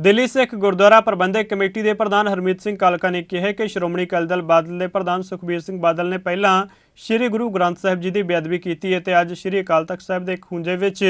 Delhi Sikh Gurdwara Prabandhak committee ਦੇ ਪ੍ਰਧਾਨ ਹਰਮੀਤ ਸਿੰਘ ਕਾਲਕਾ ਨੇ ਕਿਹਾ ਕਿ ਸ਼੍ਰੋਮਣੀ ਅਕਾਲੀ ਦਲ ਬਾਦਲ ਦੇ ਪ੍ਰਧਾਨ ਸੁਖਬੀਰ ਸਿੰਘ ਬਾਦਲ ਨੇ ਪਹਿਲਾਂ ਸ੍ਰੀ ਗੁਰੂ ਗ੍ਰੰਥ ਸਾਹਿਬ ਜੀ ਦੀ ਬੇਅਦਬੀ ਕੀਤੀ ਹੈ ਤੇ ਅੱਜ ਸ੍ਰੀ ਅਕਾਲ ਤਖਤ ਸਾਹਿਬ ਦੇ ਖੂੰਜੇ ਵਿੱਚ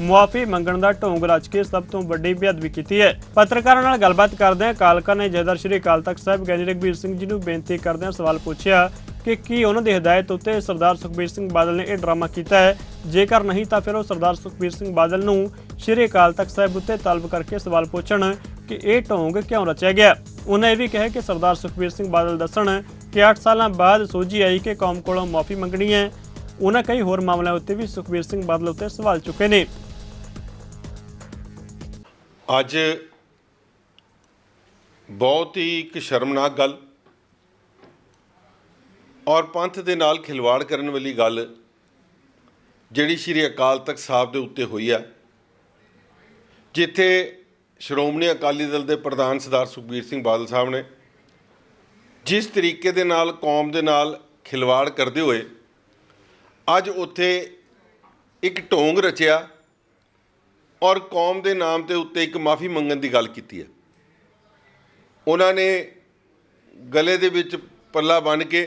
ਮੁਆਫੀ ਮੰਗਣ ਦਾ ਢੋਂਗ ਰਚ ਕੇ ਸਭ ਤੋਂ ਵੱਡੀ ਬੇਅਦਬੀ ਕੀਤੀ ਹੈ। ਪੱਤਰਕਾਰਾਂ ਨਾਲ ਗੱਲਬਾਤ ਕਰਦਿਆਂ ਕਾਲਕਾ ਨੇ ਜਦਰ ਸ੍ਰੀ ਅਕਾਲ ਤਖਤ ਸਾਹਿਬ ਗਿਆਨੀ ਰਘਬੀਰ ਸਿੰਘ ਜੀ ਨੂੰ ਬੇਨਤੀ ਕਰਦਿਆਂ ਸਵਾਲ ਪੁੱਛਿਆ ਕਿ ਕੀ ਉਹਨਾਂ ਦੀ ਹਦਾਇਤ ਉੱਤੇ ਸਰਦਾਰ ਸੁਖਬੀਰ ਸਿੰਘ ਬਾਦਲ ਨੇ ਇਹ ਡਰਾਮਾ ਕੀਤਾ ਹੈ? ਜੇਕਰ ਨਹੀਂ ਤਾਂ ਫਿਰ ਉਹ ਸਰਦਾਰ ਸੁਖਬੀਰ ਸਿੰਘ ਬਾਦਲ ਨੂੰ ਸ਼੍ਰੀ ਅਕਾਲ ਤਖਤ ਸਾਹਿਬ ਉੱਤੇ ਤਲਬ ਕਰਕੇ ਸਵਾਲ ਪੁੱਛਣ ਕਿ ਇਹ ਢੋਂਗ ਕਿਉਂ ਰਚਿਆ ਗਿਆ? ਉਹਨਾਂ ਇਹ ਵੀ ਕਿਹਾ ਕਿ ਸਰਦਾਰ ਸੁਖਬੀਰ ਸਿੰਘ ਬਾਦਲ ਦੱਸਣ ਕਿ 8 ਸਾਲਾਂ ਬਾਅਦ ਸੋਝੀ ਆਈ ਕਿ ਕੌਮ ਕੋਲੋਂ ਮਾਫੀ ਮੰਗਣੀ ਹੈ। ਉਹਨਾਂ ਕਈ ਹੋਰ ਮਾਮਲਿਆਂ ਉੱਤੇ ਵੀ ਸੁਖਬੀਰ ਸਿੰਘ ਬਾਦਲ ਉੱਤੇ ਸਵਾਲ ਚੁੱਕੇ ਨੇ। ਅੱਜ ਬਹੁਤ ਹੀ ਇੱਕ ਸ਼ਰਮਨਾਕ ਗੱਲ ਔਰ ਪੰਥ ਦੇ ਨਾਲ ਖਿਲਵਾੜ ਕਰਨ ਵਾਲੀ ਗੱਲ ਜਿਹੜੀ ਸ਼੍ਰੀ ਅਕਾਲ ਤਖਤ ਸਾਹਿਬ ਦੇ ਉੱਤੇ ਹੋਈ ਹੈ ਜਿੱਥੇ ਸ਼੍ਰੋਮਣੀ ਅਕਾਲੀ ਦਲ ਦੇ ਪ੍ਰਧਾਨ ਸਰਦਾਰ ਸੁਖਬੀਰ ਸਿੰਘ ਬਾਦਲ ਸਾਹਿਬ ਨੇ ਜਿਸ ਤਰੀਕੇ ਦੇ ਨਾਲ ਕੌਮ ਦੇ ਨਾਲ ਖਿਲਵਾੜ ਕਰਦੇ ਹੋਏ ਅੱਜ ਉੱਥੇ ਇੱਕ ਢੋਂਗ ਰਚਿਆ ਔਰ ਕੌਮ ਦੇ ਨਾਮ ਤੇ ਉੱਤੇ ਇੱਕ ਮਾਫੀ ਮੰਗਣ ਦੀ ਗੱਲ ਕੀਤੀ ਹੈ। ਉਹਨਾਂ ਨੇ ਗਲੇ ਦੇ ਵਿੱਚ ਪੱਲਾ ਬੰਨ੍ਹ ਕੇ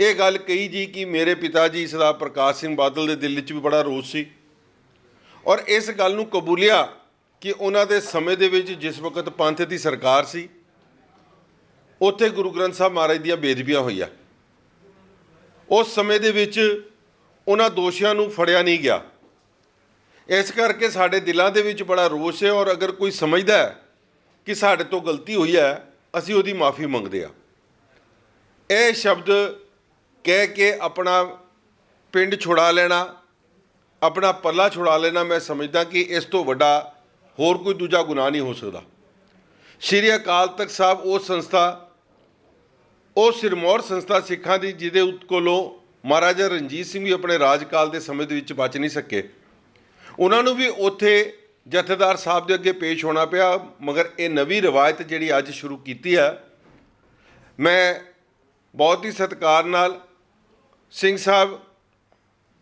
ਇਹ ਗੱਲ ਕਹੀ ਜੀ ਕਿ ਮੇਰੇ ਪਿਤਾ ਜੀ ਸਰਦਾਰ ਪ੍ਰਕਾਸ਼ ਸਿੰਘ ਬਾਦਲ ਦੇ ਦਿਲ 'ਚ ਵੀ ਬੜਾ ਰੋਸ ਸੀ। ਔਰ ਇਸ ਗੱਲ ਨੂੰ ਕਬੂਲਿਆ ਕਿ ਉਹਨਾਂ ਦੇ ਸਮੇਂ ਦੇ ਵਿੱਚ ਜਿਸ ਵਕਤ ਪੰਥ ਦੀ ਸਰਕਾਰ ਸੀ, ਉੱਥੇ ਗੁਰੂ ਗ੍ਰੰਥ ਸਾਹਿਬ ਮਹਾਰਾਜ ਦੀਆਂ ਬੇਦਬੀਆਂ ਹੋਈਆਂ। ਉਸ ਸਮੇਂ ਦੇ ਵਿੱਚ ਉਹਨਾਂ ਦੋਸ਼ੀਆਂ ਨੂੰ ਫੜਿਆ ਨਹੀਂ ਗਿਆ। ਇਸ ਕਰਕੇ ਸਾਡੇ ਦਿਲਾਂ ਦੇ ਵਿੱਚ ਬੜਾ ਰੋਸ ਹੈ ਔਰ ਅਗਰ ਕੋਈ ਸਮਝਦਾ ਹੈ ਕਿ ਸਾਡੇ ਤੋਂ ਗਲਤੀ ਹੋਈ ਹੈ, ਅਸੀਂ ਉਹਦੀ ਮਾਫੀ ਮੰਗਦੇ ਆ ਇਹ ਸ਼ਬਦ ਕਹਿ ਕੇ ਆਪਣਾ ਪਿੰਡ ਛੁਡਾ ਲੈਣਾ ਆਪਣਾ ਪੱਲਾ ਛੁਡਾ ਲੈਣਾ, ਮੈਂ ਸਮਝਦਾ ਕਿ ਇਸ ਤੋਂ ਵੱਡਾ ਹੋਰ ਕੋਈ ਦੂਜਾ ਗੁਨਾਹ ਨਹੀਂ ਹੋ ਸਕਦਾ। ਸ਼੍ਰੀ ਅਕਾਲ ਤਖਤ ਸਾਹਿਬ ਉਹ ਸੰਸਥਾ, ਉਹ ਸਿਰਮੌਰ ਸੰਸਥਾ ਸਿੱਖਾਂ ਦੀ, ਜਿਹਦੇ ਉਤ ਕੋਲੋਂ ਮਹਾਰਾਜਾ ਰਣਜੀਤ ਸਿੰਘ ਵੀ ਆਪਣੇ ਰਾਜਕਾਲ ਦੇ ਸਮੇਂ ਦੇ ਵਿੱਚ ਬਚ ਨਹੀਂ ਸਕੇ। ਉਹਨਾਂ ਨੂੰ ਵੀ ਉੱਥੇ ਜਥੇਦਾਰ ਸਾਹਿਬ ਦੇ ਅੱਗੇ ਪੇਸ਼ ਹੋਣਾ ਪਿਆ, ਮਗਰ ਇਹ ਨਵੀਂ ਰਵਾਇਤ ਜਿਹੜੀ ਅੱਜ ਸ਼ੁਰੂ ਕੀਤੀ ਹੈ, ਮੈਂ ਬਹੁਤ ਹੀ ਸਤਿਕਾਰ ਨਾਲ ਸਿੰਘ ਸਾਹਿਬ,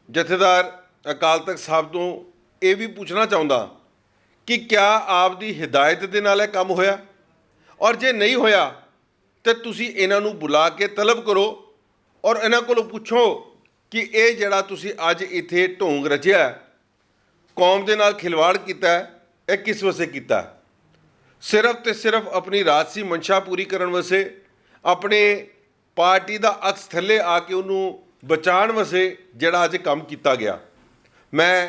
ਜਥੇਦਾਰ ਅਕਾਲ ਤਖਤ ਸਾਹਿਬ ਤੋਂ ਇਹ ਵੀ ਪੁੱਛਣਾ ਚਾਹੁੰਦਾ ਕਿ ਕਿਆ ਆਪ ਦੀ ਹਿਦਾਇਤ ਦੇ ਨਾਲ ਇਹ ਕੰਮ ਹੋਇਆ? ਔਰ ਜੇ ਨਹੀਂ ਹੋਇਆ, ਤੇ ਤੁਸੀਂ ਇਹਨਾਂ ਨੂੰ ਬੁਲਾ ਕੇ ਤਲਬ ਕਰੋ ਔਰ ਇਹਨਾਂ ਕੋਲੋਂ ਪੁੱਛੋ ਕਿ ਇਹ ਜਿਹੜਾ ਤੁਸੀਂ ਅੱਜ ਇੱਥੇ ਢੋਂਗ ਰਚਿਆ ਕੌਮ ਦੇ ਨਾਲ ਖਿਲਵਾੜ ਕੀਤਾ ਇਹ ਕਿਸ ਵਸੇ ਕੀਤਾ ਸਿਰਫ ਤੇ ਸਿਰਫ ਆਪਣੀ ਰਾਜਸੀ ਮਨਸ਼ਾ ਪੂਰੀ ਕਰਨ ਵਸੇ ਆਪਣੇ ਪਾਰਟੀ ਦਾ ਅਕਸ ਥੱਲੇ ਆ ਕੇ ਉਹਨੂੰ ਬਚਾਉਣ ਵਸੇ ਜਿਹੜਾ ਅੱਜ ਕੰਮ ਕੀਤਾ ਗਿਆ। ਮੈਂ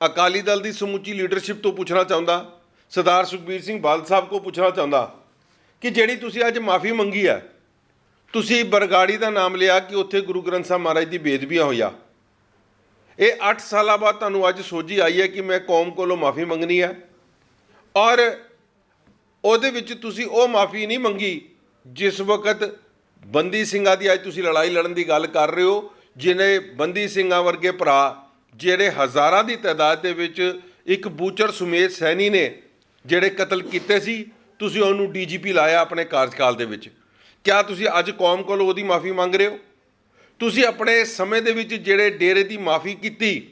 ਅਕਾਲੀ ਦਲ ਦੀ ਸਮੁੱਚੀ ਲੀਡਰਸ਼ਿਪ ਤੋਂ ਪੁੱਛਣਾ ਚਾਹੁੰਦਾ, ਸਰਦਾਰ ਸੁਖਬੀਰ ਸਿੰਘ ਬਾਦਲ ਸਾਹਿਬ ਕੋ ਪੁੱਛਣਾ ਚਾਹੁੰਦਾ ਕਿ ਜਿਹੜੀ ਤੁਸੀਂ ਅੱਜ ਮਾਫੀ ਮੰਗੀ ਹੈ, ਤੁਸੀਂ ਬਰਗਾੜੀ ਦਾ ਨਾਮ ਲਿਆ ਕਿ ਉੱਥੇ ਗੁਰੂ ਗ੍ਰੰਥ ਸਾਹਿਬ ਮਹਾਰਾਜ ਦੀ ਬੇਦਬੀਆਂ ਹੋਈਆਂ। ਇਹ 8 ਸਾਲਾਂ ਬਾਅਦ ਤੁਹਾਨੂੰ ਅੱਜ ਸੋਝੀ ਆਈ ਹੈ ਕਿ ਮੈਂ ਕੌਮ ਕੋਲੋਂ ਮਾਫੀ ਮੰਗਣੀ ਹੈ ਔਰ ਉਹਦੇ ਵਿੱਚ ਤੁਸੀਂ ਉਹ ਮਾਫੀ ਨਹੀਂ ਮੰਗੀ ਜਿਸ ਵਕਤ ਬੰਦੀ ਸਿੰਘਾਂ ਦੀ ਅੱਜ ਤੁਸੀਂ ਲੜਾਈ ਲੜਨ ਦੀ ਗੱਲ ਕਰ ਰਹੇ ਹੋ, ਜਿਨੇ ਬੰਦੀ ਸਿੰਘਾਂ ਵਰਗੇ ਭਰਾ ਜਿਹੜੇ ਹਜ਼ਾਰਾਂ ਦੀ ਤਾਦਾਦ ਦੇ ਵਿੱਚ ਇੱਕ ਬੂਚਰ ਸੁਮੇਧ ਸੈਣੀ ਨੇ ਜਿਹੜੇ ਕਤਲ ਕੀਤੇ ਸੀ, ਤੁਸੀਂ ਉਹਨੂੰ ਡੀਜੀਪੀ ਲਾਇਆ ਆਪਣੇ ਕਾਰਜਕਾਲ ਦੇ ਵਿੱਚ। ਕਿਆ ਤੁਸੀਂ ਅੱਜ ਕੌਮ ਕੋਲੋਂ ਉਹਦੀ ਮਾਫੀ ਮੰਗ ਰਹੇ ਹੋ? ਤੁਸੀਂ ਆਪਣੇ ਸਮੇਂ ਦੇ ਵਿੱਚ ਜਿਹੜੇ ਡੇਰੇ ਦੀ ਮਾਫੀ ਕੀਤੀ,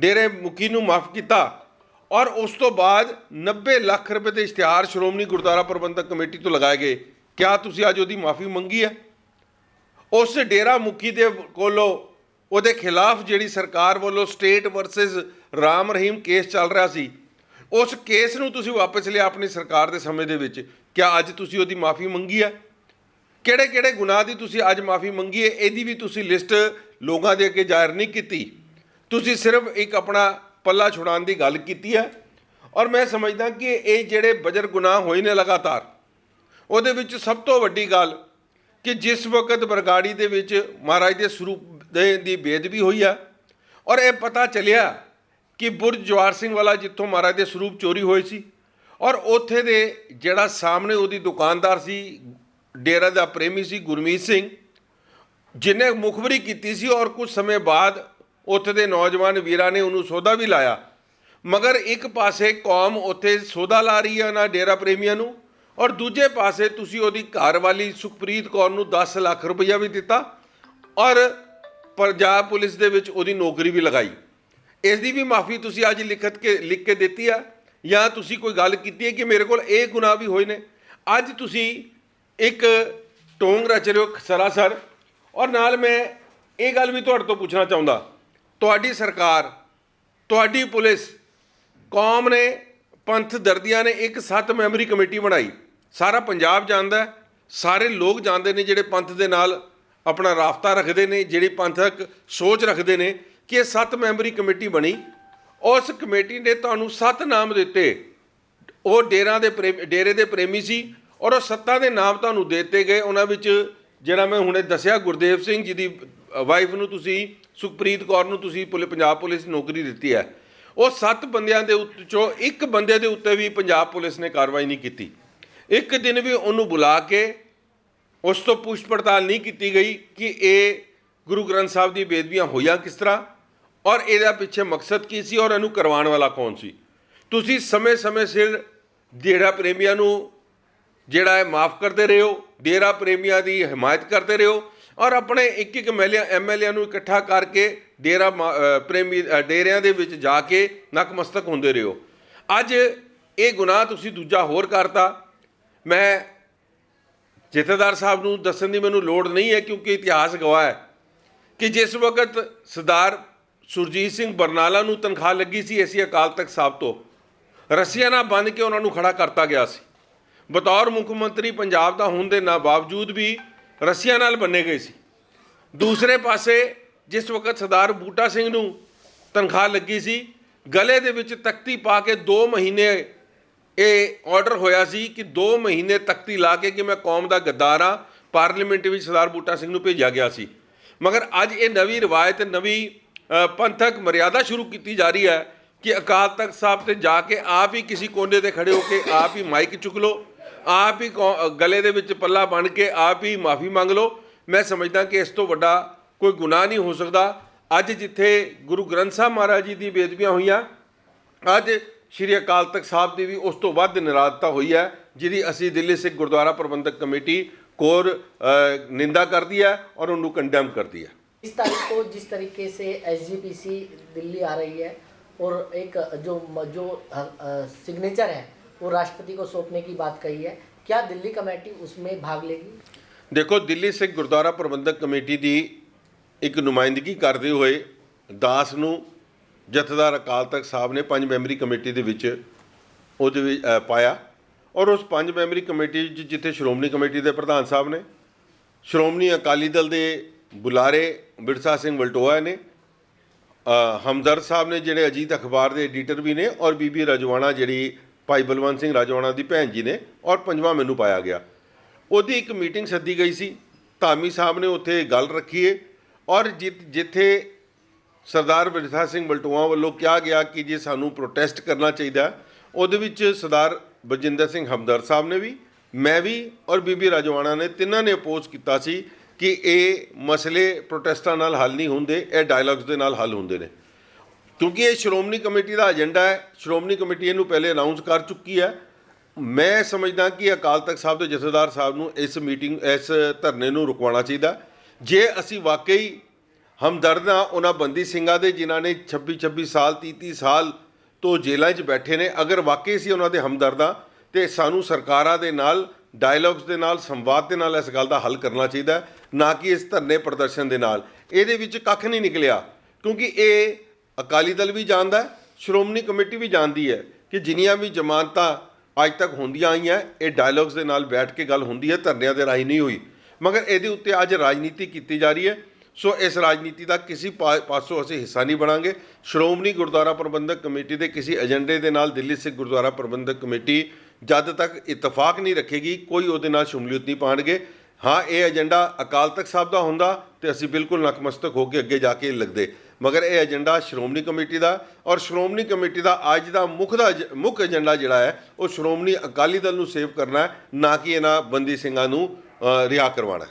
ਡੇਰੇ ਮੁਖੀ ਨੂੰ ਮਾਫ ਕੀਤਾ ਔਰ ਉਸ ਤੋਂ ਬਾਅਦ 90 ਲੱਖ ਰੁਪਏ ਦੇ ਇਸ਼ਤਿਹਾਰ ਸ਼੍ਰੋਮਣੀ ਗੁਰਦੁਆਰਾ ਪ੍ਰਬੰਧਕ ਕਮੇਟੀ ਤੋਂ ਲਗਾਏ ਗਏ। ਕਿਆ ਤੁਸੀਂ ਅੱਜ ਉਹਦੀ ਮਾਫੀ ਮੰਗੀ ਹੈ? ਉਸ ਡੇਰਾ ਮੁਖੀ ਦੇ ਕੋਲੋਂ ਉਹਦੇ ਖਿਲਾਫ ਜਿਹੜੀ ਸਰਕਾਰ ਵੱਲੋਂ state versus Ram Rahim case ਚੱਲ ਰਿਹਾ ਸੀ, ਉਸ ਕੇਸ ਨੂੰ ਤੁਸੀਂ ਵਾਪਸ ਲਿਆ ਆਪਣੀ ਸਰਕਾਰ ਦੇ ਸਮੇਂ ਦੇ ਵਿੱਚ, ਕਿਆ ਅੱਜ ਤੁਸੀਂ ਉਹਦੀ ਮਾਫੀ ਮੰਗੀ ਹੈ? ਕਿਹੜੇ ਕਿਹੜੇ ਗੁਨਾਹ ਦੀ ਤੁਸੀਂ ਅੱਜ ਮਾਫੀ ਮੰਗੀ ਹੈ? ਇਹਦੀ ਵੀ ਤੁਸੀਂ ਲਿਸਟ ਲੋਕਾਂ ਦੇ ਅੱਗੇ ਜ਼ਾਹਿਰ ਨਹੀਂ ਕੀਤੀ। ਤੁਸੀਂ ਸਿਰਫ ਇੱਕ ਆਪਣਾ ਪੱਲਾ ਛੁਡਾਉਣ ਦੀ ਗੱਲ ਕੀਤੀ ਹੈ। ਔਰ ਮੈਂ ਸਮਝਦਾ ਕਿ ਇਹ ਜਿਹੜੇ ਬਜਰ ਗੁਨਾਹ ਹੋਏ ਨੇ ਲਗਾਤਾਰ, ਉਹਦੇ ਵਿੱਚ ਸਭ ਤੋਂ ਵੱਡੀ ਗੱਲ ਕਿ ਜਿਸ ਵਕਤ ਬਰਗਾੜੀ ਦੇ ਵਿੱਚ ਮਹਾਰਾਜ ਦੇ ਸਰੂਪ ਦੇ ਦੀ ਬੇਦਬੀ ਹੋਈ ਆ। ਔਰ ਇਹ ਪਤਾ ਚੱਲਿਆ ਕਿ ਬੁਰਜ ਜਵਾਰ ਸਿੰਘ ਵਾਲਾ ਜਿੱਥੋਂ ਮਹਾਰਾਜ ਦੇ ਸਰੂਪ ਚੋਰੀ ਹੋਏ ਸੀ। ਔਰ ਉੱਥੇ ਦੇ ਜਿਹੜਾ ਸਾਹਮਣੇ ਉਹਦੀ ਦੁਕਾਨਦਾਰ ਸੀ, ਡੇਰਾ ਦਾ ਪ੍ਰੇਮੀ ਸੀ, ਗੁਰਮੀਤ ਸਿੰਘ ਜਿਨੇ ਮੁਖਬਰੀ ਕੀਤੀ ਸੀ ਔਰ ਕੁਝ ਸਮੇਂ ਬਾਅਦ ਉੱਥੇ ਦੇ ਨੌਜਵਾਨ ਵੀਰਾਂ ਨੇ ਉਹਨੂੰ ਸੌਦਾ ਵੀ ਲਾਇਆ। ਮਗਰ ਇੱਕ ਪਾਸੇ ਕੌਮ ਉੱਥੇ ਸੌਦਾ ਲਾ ਰਹੀ ਹੈ ਨਾ ਡੇਰਾ ਪ੍ਰੇਮੀਆਂ ਨੂੰ ਔਰ ਦੂਜੇ ਪਾਸੇ ਤੁਸੀਂ ਉਹਦੀ ਘਰ ਵਾਲੀ ਸੁਖਪ੍ਰੀਤ ਕੌਰ ਨੂੰ 10 ਲੱਖ ਰੁਪਈਆ ਵੀ ਦਿੱਤਾ। ਔਰ ਪੰਜਾਬ ਪੁਲਿਸ ਦੇ ਵਿੱਚ ਉਹਦੀ ਨੌਕਰੀ ਵੀ ਲਗਾਈ। ਇਸ ਦੀ ਵੀ ਮਾਫੀ ਤੁਸੀਂ ਅੱਜ ਲਿਖਤ ਕੇ ਲਿਖ ਕੇ ਦਿੱਤੀ ਆ ਜਾਂ ਤੁਸੀਂ ਕੋਈ ਗੱਲ ਕੀਤੀ ਹੈ ਕਿ ਮੇਰੇ ਕੋਲ ਇਹ ਗੁਨਾਹ ਵੀ ਹੋਏ ਨੇ? ਅੱਜ ਤੁਸੀਂ ਇੱਕ ਟੋਂਗ ਰਚ ਰਹੇ ਹੋ ਸਰਾਸਰ ਔਰ ਨਾਲ ਮੈਂ ਇਹ ਗੱਲ ਵੀ ਤੁਹਾਡੇ ਤੋਂ ਪੁੱਛਣਾ ਚਾਹੁੰਦਾ। ਤੁਹਾਡੀ ਸਰਕਾਰ, ਤੁਹਾਡੀ ਪੁਲਿਸ, ਕੌਮ ਨੇ ਪੰਥ ਦਰਦੀਆਂ ਨੇ ਇੱਕ ਸੱਤ ਮੈਂਬਰੀ ਕਮੇਟੀ ਬਣਾਈ। ਸਾਰਾ ਪੰਜਾਬ ਜਾਣਦਾ ਸਾਰੇ ਲੋਕ ਜਾਣਦੇ ਨੇ ਜਿਹੜੇ ਪੰਥ ਦੇ ਨਾਲ ਆਪਣਾ ਰਾਫਤਾ ਰੱਖਦੇ ਨੇ, ਜਿਹੜੀ ਪੰਥਕ ਸੋਚ ਰੱਖਦੇ ਨੇ ਕਿ ਇਹ ਸੱਤ ਮੈਂਬਰੀ ਕਮੇਟੀ ਬਣੀ। ਉਸ ਕਮੇਟੀ ਨੇ ਤੁਹਾਨੂੰ ਸੱਤ ਨਾਮ ਦਿੱਤੇ। ਉਹ ਡੇਰਾਂ ਦੇ ਪ੍ਰੇਮ, ਡੇਰੇ ਦੇ ਪ੍ਰੇਮੀ ਸੀ ਔਰ ਉਹ ਸੱਤਾਂ ਦੇ ਨਾਮ ਤੁਹਾਨੂੰ ਦੇ ਦਿੱਤੇ ਗਏ। ਉਹਨਾਂ ਵਿੱਚ ਜਿਹੜਾ ਮੈਂ ਹੁਣੇ ਦੱਸਿਆ, ਗੁਰਦੇਵ ਸਿੰਘ ਜੀ ਦੀ ਵਾਈਫ ਨੂੰ ਤੁਸੀਂ, ਸੁਖਪ੍ਰੀਤ ਕੌਰ ਨੂੰ ਤੁਸੀਂ ਪੁਲਿ, ਪੰਜਾਬ ਪੁਲਿਸ ਨੌਕਰੀ ਦਿੱਤੀ ਹੈ। ਉਹ ਸੱਤ ਬੰਦਿਆਂ ਦੇ ਉੱਤੇ ਇੱਕ ਬੰਦੇ ਦੇ ਉੱਤੇ ਵੀ ਪੰਜਾਬ ਪੁਲਿਸ ਨੇ ਕਾਰਵਾਈ ਨਹੀਂ ਕੀਤੀ। ਇੱਕ ਦਿਨ ਵੀ ਉਹਨੂੰ ਬੁਲਾ ਕੇ ਉਸ ਤੋਂ ਪੁੱਛ ਪੜਤਾਲ ਨਹੀਂ ਕੀਤੀ ਗਈ ਕਿ ਇਹ ਗੁਰੂ ਗ੍ਰੰਥ ਸਾਹਿਬ ਦੀ ਬੇਦਬੀਆਂ ਹੋਈਆਂ ਕਿਸ ਤਰ੍ਹਾਂ ਔਰ ਇਹਦਾ ਪਿੱਛੇ ਮਕਸਦ ਕੀ ਸੀ ਔਰ ਇਹਨੂੰ ਕਰਵਾਉਣ ਵਾਲਾ ਕੌਣ ਸੀ? ਤੁਸੀਂ ਸਮੇਂ-ਸਮੇਂ ਸਿਰ ਡੇਰਾ ਪ੍ਰੇਮੀਆਂ ਨੂੰ ਜਿਹੜਾ ਹੈ ਮਾਫ ਕਰਦੇ ਰਹੇ ਹੋ, ਡੇਰਾ ਪ੍ਰੇਮੀਆਂ ਦੀ ਹਮਾਇਤ ਕਰਦੇ ਰਹੇ ਹੋ ਔਰ ਆਪਣੇ ਇੱਕ ਇੱਕ ਐਮਐਲਏ ਐਮਐਲਏ ਨੂੰ ਇਕੱਠਾ ਕਰਕੇ ਡੇਰਾ ਮਾ- ਪ੍ਰੇਮੀ ਡੇਰਿਆਂ ਦੇ ਵਿੱਚ ਜਾ ਕੇ ਨਕਮਸਤਕ ਹੁੰਦੇ ਰਹੇ ਹੋ। ਅੱਜ ਇਹ ਗੁਨਾਹ ਤੁਸੀਂ ਦੂਜਾ ਹੋਰ ਕਰਤਾ। ਮੈਂ ਜਥੇਦਾਰ ਸਾਹਿਬ ਨੂੰ ਦੱਸਣ ਦੀ ਮੈਨੂੰ ਲੋੜ ਨਹੀਂ ਹੈ ਕਿਉਂਕਿ ਇਤਿਹਾਸ ਗਵਾਹ ਹੈ ਕਿ ਜਿਸ ਵਕਤ ਸਰਦਾਰ ਸੁਰਜੀਤ ਸਿੰਘ ਬਰਨਾਲਾ ਨੂੰ ਤਨਖਾਹ ਲੱਗੀ ਸੀ ਐਸੀ ਅਕਾਲ ਤਖਤ ਸਾਹਿਬ ਤੋਂ, ਰਸੀਆਂ ਨਾਲ ਬੰਨ੍ਹ ਕੇ ਉਹਨਾਂ ਨੂੰ ਖੜਾ ਕਰਤਾ ਗਿਆ ਸੀ। ਬਤੌਰ ਮੁੱਖ ਮੰਤਰੀ ਪੰਜਾਬ ਦਾ ਹੋਣ ਦੇ ਨਾ ਬਾਵਜੂਦ ਵੀ ਰਸੀਆਂ ਨਾਲ ਬੰਨੇ ਗਏ ਸੀ। ਦੂਸਰੇ ਪਾਸੇ ਜਿਸ ਵਕਤ ਸਰਦਾਰ ਬੂਟਾ ਸਿੰਘ ਨੂੰ ਤਨਖਾਹ ਲੱਗੀ ਸੀ, ਗਲੇ ਦੇ ਵਿੱਚ ਤਖਤੀ ਪਾ ਕੇ 2 ਮਹੀਨੇ ਇਹ ਆਰਡਰ ਹੋਇਆ ਸੀ ਕਿ 2 ਮਹੀਨੇ ਤਖਤੀ ਲਾ ਕੇ ਕਿ ਮੈਂ ਕੌਮ ਦਾ ਗੱਦਾਰ ਹਾਂ, ਪਾਰਲੀਮੈਂਟ ਵਿੱਚ ਸਰਦਾਰ ਬੂਟਾ ਸਿੰਘ ਨੂੰ ਭੇਜਿਆ ਗਿਆ ਸੀ। ਮਗਰ ਅੱਜ ਇਹ ਨਵੀਂ ਰਿਵਾਇਤ, ਨਵੀਂ ਪੰਥਕ ਮਰਿਆਦਾ ਸ਼ੁਰੂ ਕੀਤੀ ਜਾ ਰਹੀ ਹੈ ਕਿ ਅਕਾਲ ਤਖਤ ਸਾਹਿਬ ਤੇ ਜਾ ਕੇ ਆਪ ਹੀ ਕਿਸੇ ਕੋਨੇ ਤੇ ਖੜੇ ਹੋ ਕੇ ਆਪ ਹੀ ਮਾਈਕ ਚੁੱਕ ਲਓ, ਆਪ ਹੀ ਕੌ- ਗਲੇ ਦੇ ਵਿੱਚ ਪੱਲਾ ਬਣ ਕੇ ਆਪ ਹੀ ਮਾਫੀ ਮੰਗ ਲਓ। ਮੈਂ ਸਮਝਦਾ ਕਿ ਇਸ ਤੋਂ ਵੱਡਾ ਕੋਈ ਗੁਨਾਹ ਨਹੀਂ ਹੋ ਸਕਦਾ। ਅੱਜ ਜਿੱਥੇ ਗੁਰੂ ਗ੍ਰੰਥ ਸਾਹਿਬ ਮਹਾਰਾਜ ਜੀ ਦੀ ਬੇਦਬੀਆਂ ਹੋਈਆਂ, ਅੱਜ ਸ਼੍ਰੀ ਅਕਾਲ ਤਖਤ ਸਾਹਿਬ ਦੀ ਵੀ ਉਸ ਤੋਂ ਵੱਧ ਨਿਰਾਦਤਾ ਹੋਈ ਹੈ ਜਿਹਦੀ ਅਸੀਂ ਦਿੱਲੀ ਸਿੱਖ ਗੁਰਦੁਆਰਾ ਪ੍ਰਬੰਧਕ ਕਮੇਟੀ ਕੋਰ ਅ, ਨਿੰਦਾ ਕਰਦੀ ਹੈ ਔਰ ਉਹਨੂੰ ਕੰਡੈਮ ਕਰਦੀ ਹੈ इस तारीख को जिस तरीके से एस दिल्ली आ रही है और एक जो जो सिग्नेचर है वो राष्ट्रपति को सौंपने की बात कही है क्या दिल्ली कमेटी उसमें भाग लेगी ਦੇਖੋ ਦਿੱਲੀ ਸਿੱਖ ਗੁਰਦੁਆਰਾ ਪ੍ਰਬੰਧਕ ਕਮੇਟੀ ਦੀ ਇੱਕ ਨੁਮਾਇੰਦਗੀ ਕਰਦੇ ਹੋਏ ਦਾਸ ਨੂੰ ਜਥੇਦਾਰ ਅਕਾਲ ਤਖਤ ਸਾਹਿਬ ਨੇ ਪੰਜ ਮੈਂਬਰੀ ਕਮੇਟੀ ਦੇ ਵਿੱਚ ਉਹਦੇ ਵਿੱਚ ਪਾਇਆ। ਔਰ ਉਸ ਪੰਜ ਮੈਂਬਰੀ ਕਮੇਟੀ ਵਿੱਚ ਜਿੱਥੇ ਸ਼੍ਰੋਮਣੀ ਕਮੇਟੀ ਦੇ ਪ੍ਰਧਾਨ ਸਾਹਿਬ ਨੇ ਸ਼੍ਰੋਮਣੀ ਅਕਾਲੀ ਦਲ ਦੇ ਬੁਲਾਰੇ ਬਿਰਸਾ ਸਿੰਘ ਵਲਟੋਆ ਨੇ ਅ, ਹਮਦਰਦ ਸਾਹਿਬ ਨੇ ਜਿਹੜੇ ਅਜੀਤ ਅਖਬਾਰ ਦੇ ਐਡੀਟਰ ਵੀ ਨੇ ਔਰ ਬੀਬੀ ਰਜਵਾਣਾ ਜਿਹੜੀ ਭਾਈ ਬਲਵੰਤ ਸਿੰਘ ਰਾਜਵਾਣਾ ਦੀ ਭੈਣ ਜੀ ਨੇ ਔਰ ਪੰਜਵਾਂ ਮੈਨੂੰ ਪਾਇਆ ਗਿਆ। ਉਹਦੀ ਇੱਕ ਮੀਟਿੰਗ ਸੱਦੀ ਗਈ ਸੀ। ਧਾਮੀ ਸਾਹਿਬ ਨੇ ਉੱਥੇ ਗੱਲ ਰੱਖੀ ਏ। ਔਰ ਜਿ- ਜਿੱਥੇ ਸਰਦਾਰ ਬਿਰਸਾ ਸਿੰਘ ਬਲਟੋਆ ਵੱਲੋਂ ਕਿਹਾ ਗਿਆ ਕਿ ਜੇ ਸਾਨੂੰ ਪ੍ਰੋਟੈਸਟ ਕਰਨਾ ਚਾਹੀਦਾ ਉਹਦੇ ਵਿੱਚ ਸਰਦਾਰ ਬਜਿੰਦਰ ਸਿੰਘ ਹਮਦਰ ਸਾਹਿਬ ਨੇ ਵੀ, ਮੈਂ ਵੀ ਔਰ ਬੀਬੀ ਰਾਜਵਾਣਾ ਨੇ ਤਿੰਨਾਂ ਨੇ ਅਪੋਜ਼ ਕੀਤਾ ਸੀ ਕਿ ਇਹ ਮਸਲੇ ਪ੍ਰੋਟੈਸਟਾਂ ਨਾਲ ਹੱਲ ਨਹੀਂ ਹੁੰਦੇ, ਇਹ ਡਾਇਲੌਗਸ ਦੇ ਨਾਲ ਹੱਲ ਹੁੰਦੇ ਨੇ। ਕਿਉਂਕਿ ਇਹ ਸ਼੍ਰੋਮਣੀ ਕਮੇਟੀ ਦਾ ਏਜੰਡਾ ਹੈ, ਸ਼੍ਰੋਮਣੀ ਕਮੇਟੀ ਇਹਨੂੰ ਪਹਿਲੇ ਅਨਾਉਂਸ ਕਰ ਚੁੱਕੀ ਹੈ। ਮੈਂ ਸਮਝਦਾ ਕਿ ਅਕਾਲ ਤਖਤ ਸਾਹਿਬ ਦੇ ਜਥੇਦਾਰ ਸਾਹਿਬ ਨੂੰ ਇਸ ਮੀਟਿੰਗ ਇਸ ਧਰਨੇ ਨੂੰ ਰੁਕਵਾਉਣਾ ਚਾਹੀਦਾ। ਜੇ ਅਸੀਂ ਵਾਕਈ ਹਮਦਰਦ ਹਾਂ ਉਹਨਾਂ ਬੰਦੀ ਸਿੰਘਾਂ ਦੇ ਜਿਨ੍ਹਾਂ ਨੇ 26 26 ਸਾਲ 30 30 ਸਾਲ ਤੋਂ ਜੇਲ੍ਹਾਂ 'ਚ ਬੈਠੇ ਨੇ। ਅਗਰ ਵਾਕਈ ਸੀ ਉਹਨਾਂ ਦੇ ਹਮਦਰਦਾਂ ਤੇ ਸਾਨੂੰ ਸਰਕਾਰਾਂ ਦੇ ਨਾਲ ਡਾਇਲੌਗਸ ਦੇ ਨਾਲ, ਸੰਵਾਦ ਦੇ ਨਾਲ ਇਸ ਗੱਲ ਦਾ ਹੱਲ ਕਰਨਾ ਚਾਹੀਦਾ ਨਾ ਕਿ ਇਸ ਧਰਨੇ ਪ੍ਰਦਰਸ਼ਨ ਦੇ ਨਾਲ। ਇਹਦੇ ਵਿੱਚ ਕੱਖ ਨਹੀਂ ਨਿਕਲਿਆ, ਕਿਉਂਕਿ ਇਹ ਅਕਾਲੀ ਦਲ ਵੀ ਜਾਣਦਾ ਸ਼੍ਰੋਮਣੀ ਕਮੇਟੀ ਵੀ ਜਾਣਦੀ ਹੈ ਕਿ ਜਿੰਨੀਆਂ ਵੀ ਜ਼ਮਾਨਤਾਂ ਅੱਜ ਤੱਕ ਹੁੰਦੀਆਂ ਆਈਆਂ, ਇਹ ਡਾਇਲੌਗਸ ਦੇ ਨਾਲ ਬੈਠ ਕੇ ਗੱਲ ਹੁੰਦੀ ਹੈ, ਧਰਨਿਆਂ ਦੇ ਰਾਹੀਂ ਨਹੀਂ ਹੋਈ। ਮਗਰ ਇਹਦੇ ਉੱਤੇ ਅੱਜ ਰਾਜਨੀਤੀ ਕੀਤੀ ਜਾ ਰਹੀ ਹੈ। ਸੋ ਇਸ ਰਾਜਨੀਤੀ ਦਾ ਕਿਸੇ ਪਾ- ਪਾਸੋਂ ਅਸੀਂ ਹਿੱਸਾ ਨਹੀਂ ਬਣਾਂਗੇ। ਸ਼੍ਰੋਮਣੀ ਗੁਰਦੁਆਰਾ ਪ੍ਰਬੰਧਕ ਕਮੇਟੀ ਦੇ ਕਿਸੇ ਏਜੰਡੇ ਦੇ ਨਾਲ ਦਿੱਲੀ ਸਿੱਖ ਗੁਰਦੁਆਰਾ ਪ੍ਰਬੰਧਕ ਕਮੇਟੀ ਜਦ ਤੱਕ ਇਤਫਾਕ ਨਹੀਂ ਰੱਖੇਗੀ ਕੋਈ ਉਹਦੇ ਨਾਲ ਸ਼ਮੂਲੀਅਤ ਨਹੀਂ ਪਾਣਗੇ। ਹਾਂ ਇਹ ਏਜੰਡਾ ਅਕਾਲ ਤਖਤ ਸਾਹਿਬ ਦਾ ਹੁੰਦਾ ਤੇ ਅਸੀਂ ਬਿਲਕੁਲ ਨਕਮਸਤਕ ਹੋ ਕੇ ਅੱਗੇ ਜਾ ਕੇ ਲੱਗਦੇ। ਮਗਰ ਇਹ ਏਜੰਡਾ ਸ਼੍ਰੋਮਣੀ ਕਮੇਟੀ ਦਾ ਔਰ ਸ਼੍ਰੋਮਣੀ ਕਮੇਟੀ ਦਾ ਅੱਜ ਦਾ ਮੁੱਖ ਦਾ ਮੁੱਖ ਏਜੰਡਾ ਜਿਹੜਾ ਹੈ ਉਹ ਸ਼੍ਰੋਮਣੀ ਅਕਾਲੀ ਦਲ ਨੂੰ ਸੇਵ ਕਰਨਾ ਹੈ ਨਾ ਕਿ ਇਹਨਾਂ ਬੰਦੀ ਸਿੰਘਾਂ ਨੂੰ ਅ, ਰਿਹਾ ਕਰਵਾਉਣਾ